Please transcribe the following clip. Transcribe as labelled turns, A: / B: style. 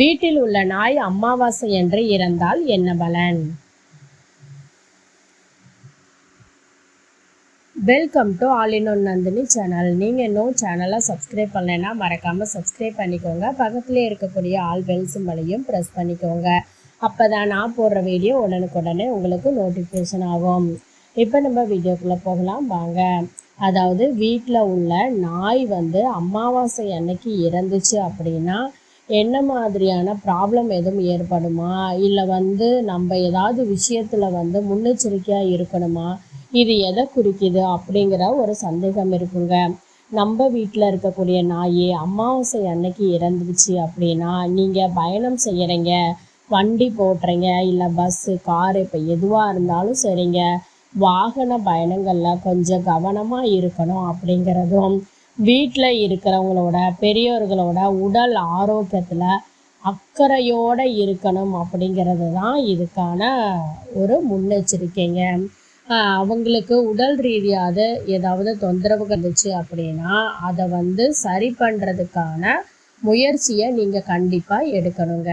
A: வீட்டில் உள்ள நாய் அமாவாசை என்று இறந்தால் என்ன பலன்? Welcome to all in one Nandini channel நீங்கள் இன்னும் சேனலை சப்ஸ்கிரைப் பண்ணலைன்னா மறக்காமல் சப்ஸ்கிரைப் பண்ணிக்கோங்க. பக்கத்துலேயே இருக்கக்கூடிய ஆல் பெல் சிம்பலையும் ப்ரெஸ் பண்ணிக்கோங்க. அப்போ தான் நான் போடுற வீடியோ உடனுக்குடனே உங்களுக்கு நோட்டிஃபிகேஷன் ஆகும். இப்போ நம்ம வீடியோக்குள்ளே போகலாம். வாங்க. அதாவது வீட்டில் உள்ள நாய் வந்து அமாவாசை அன்னைக்கு இறந்துச்சு அப்படின்னா என்ன மாதிரியான ப்ராப்ளம் எதுவும் ஏற்படுமா? இல்லை வந்து நம்ம ஏதாவது விஷயத்தில் வந்து முன்னெச்சரிக்கையாக இருக்கணுமா? இது எதை குறிக்குது அப்படிங்கிற ஒரு சந்தேகம் இருக்குங்க. நம்ம வீட்டில் இருக்கக்கூடிய நாய் அமாவாசை அன்னைக்கு இறந்துருச்சு அப்படின்னா நீங்கள் பயணம் செய்கிறீங்க வண்டி போட்டுறீங்க இல்லை பஸ்ஸு காரு இப்போ எதுவாக இருந்தாலும் சரிங்க. வாகன பயணங்களில் கொஞ்சம் கவனமாக இருக்கணும் அப்படிங்கிறதும் வீட்டில் இருக்கிறவங்களோட பெரியோர்களோட உடல் ஆரோக்கியத்தில் அக்கறையோடு இருக்கணும் அப்படிங்கிறது தான் இதுக்கான ஒரு முன்னெச்சரிக்கைங்க. அவங்களுக்கு உடல் ரீதியாக ஏதாவது தொந்தரவு இருந்துச்சு அப்படின்னா அதை வந்து சரி பண்ணுறதுக்கான முயற்சியை நீங்கள் கண்டிப்பாக எடுக்கணுங்க.